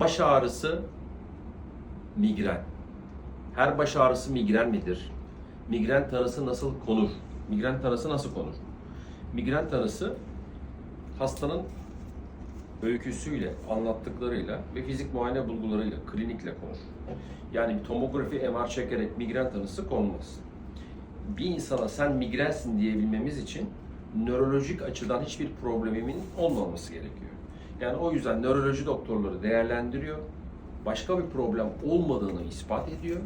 Baş ağrısı migren. Her baş ağrısı migren midir? Migren tanısı nasıl konur? Migren tanısı nasıl konur? Migren tanısı hastanın öyküsüyle, anlattıklarıyla ve fizik muayene bulgularıyla, klinikle konur. Yani bir tomografi MR çekerek migren tanısı konmaz. Bir insana sen migrensin diyebilmemiz için nörolojik açıdan hiçbir problemimin olmaması gerekiyor. Yani o yüzden nöroloji doktorları değerlendiriyor. Başka bir problem olmadığını ispat ediyor.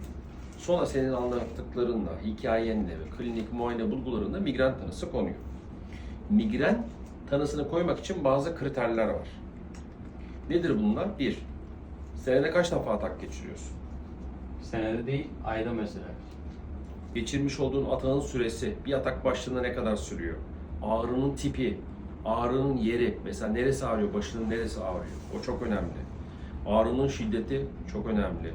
Sonra senin anlattıklarınla, hikayenle ve klinik muayene bulgularında migren tanısı konuyor. Migren tanısını koymak için bazı kriterler var. Nedir bunlar? Bir, senede kaç defa atak geçiriyorsun? Senede değil, ayda mesela. Geçirmiş olduğun atağın süresi, bir atak başlığında ne kadar sürüyor? Ağrının tipi, ağrının yeri, mesela neresi ağrıyor, başının neresi ağrıyor? O çok önemli. Ağrının şiddeti çok önemli.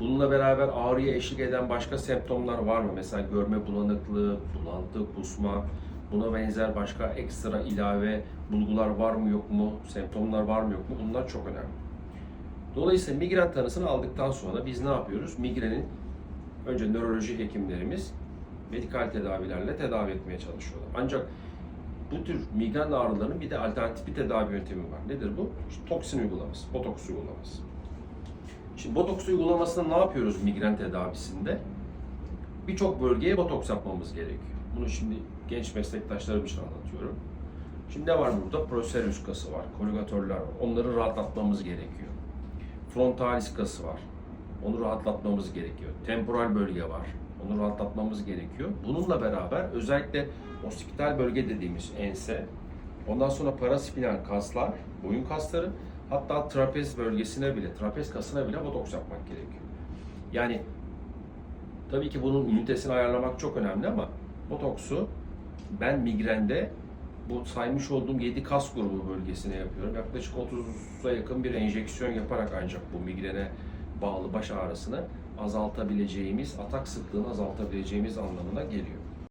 Bununla beraber ağrıya eşlik eden başka semptomlar var mı? Mesela görme bulanıklığı, bulantı, kusma, buna benzer başka ekstra ilave bulgular var mı yok mu, semptomlar var mı yok mu? Bunlar çok önemli. Dolayısıyla migren tanısını aldıktan sonra biz ne yapıyoruz? Migrenin önce nöroloji hekimlerimiz medikal tedavilerle tedavi etmeye çalışıyorlar. Ancak bu tür migren ağrılarının bir de alternatif bir tedavi yöntemi var. Nedir bu? İşte toksin uygulaması, botoks uygulaması. Şimdi botoks uygulamasında ne yapıyoruz migren tedavisinde? Birçok bölgeye botoks yapmamız gerekiyor. Bunu şimdi genç meslektaşlarım için anlatıyorum. Şimdi ne var burada? Procerus kası var, koligatörler var. Onları rahatlatmamız gerekiyor. Frontalis kası var. Onu rahatlatmamız gerekiyor. Temporal bölge var. Onu rahatlatmamız gerekiyor. Bununla beraber özellikle ospital bölge dediğimiz ense, ondan sonra paraspinal kaslar, boyun kasları, hatta trapez bölgesine bile, trapez kasına bile botoks yapmak gerekiyor. Yani tabii ki bunun ünitesini ayarlamak çok önemli ama botoksu ben migrende bu saymış olduğum 7 kas grubu bölgesine yapıyorum. Yaklaşık 30'a yakın bir enjeksiyon yaparak ancak bu migrene bağlı baş ağrısını azaltabileceğimiz, atak sıklığını azaltabileceğimiz anlamına geliyor.